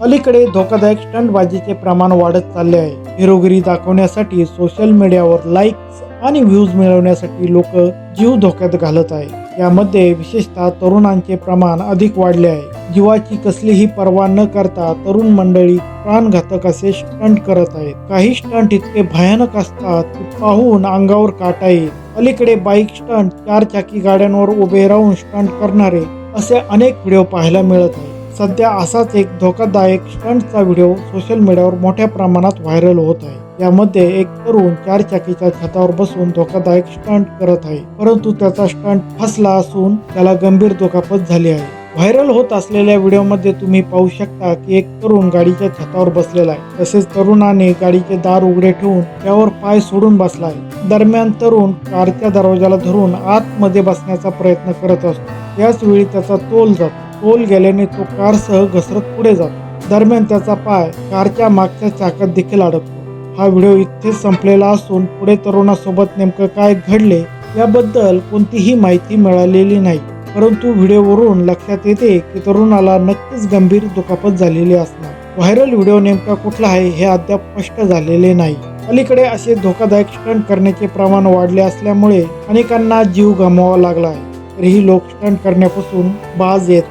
अलीकडे धोकादायक स्टंटबाजीचे प्रमाण वाढत चालले आहे. हिरोगिरी दाखवण्यासाठी सोशल मीडियावर लाईक्स आणि व्ह्यूज मिळवण्यासाठी लोक जीव धोक्यात घालत आहे यामध्ये विशेषतः तरुणांचे प्रमाण अधिक वाढले आहे. जीवाची कसलीही पर्वा न करता तरुण मंडळी प्राणघातक असे स्टंट करत आहेत. काही स्टंट इतके भयानक असतात की पाहून अंगावर काटा येईल. अलीकडे बाईक स्टंट चार चाकी गाड्यांवर उभे राहून स्टंट करणारे असे अनेक व्हिडिओ पाहायला मिळत आहे सध्या असाच एक धोकादायक स्टंटचा व्हिडिओ सोशल मीडियावर मोठ्या प्रमाणात व्हायरल होत आहे. यामध्ये एक तरुण चार चाकीच्या छतावर बसून धोकादायक स्टंट करत आहे परंतु त्याचा स्टंट फसला असून त्याला गंभीर दुखापत झाली आहे. व्हायरल होत असलेल्या व्हिडिओमध्ये तुम्ही पाहू शकता की एक तरुण गाडीच्या छतावर बसलेला आहे. तसेच तरुणाने गाडीचे दार उघडे ठेवून त्यावर पाय सोडून बसला आहे. दरम्यान तरुण कारच्या दरवाजाला धरून आतमध्ये बसण्याचा प्रयत्न करत असतो. याच वेळी त्याचा तोल जातो. तोल गेल्याने तो कारसह घसरत पुढे जातो. दरम्यान त्याचा पाय कारच्या मागच्या चाकात देखील अडकतो. हा व्हिडिओ इथेच संपलेला असून पुढे तरुणासोबत नेमकं काय घडले याबद्दल कोणतीही माहिती मिळालेली नाही. परंतु व्हिडिओवरून लक्षात येते की तरुणाला नक्कीच गंभीर दुखापत झालेली असणार. व्हायरल व्हिडिओ नेमका कुठला आहे हे अद्याप स्पष्ट झालेले नाही. अलीकडे असे धोकादायक स्टंट करण्याचे प्रमाण वाढले असल्यामुळे अनेकांना जीव गमवावा लागला आहे. तरीही लोक स्टंट करण्यापासून बाज येत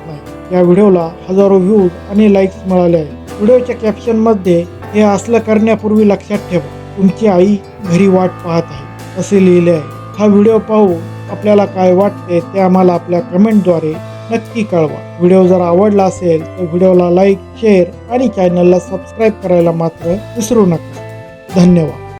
या व्हिडिओला हजारो व्ह्यूज आणि लाईक्स मिळाले आहेत. व्हिडिओच्या कॅप्शनमध्ये हे असलं करण्यापूर्वी लक्षात ठेवा. तुमची आई घरी वाट पाहत आहे. असे लिहिले आहे. हा व्हिडिओ पाहून आपल्याला काय वाटते ते आम्हाला आपल्या कमेंटद्वारे नक्की कळवा. व्हिडिओ जर आवडला असेल तर व्हिडिओला लाईक शेअर आणि चॅनलला सबस्क्राईब करायला मात्र विसरू नका. धन्यवाद.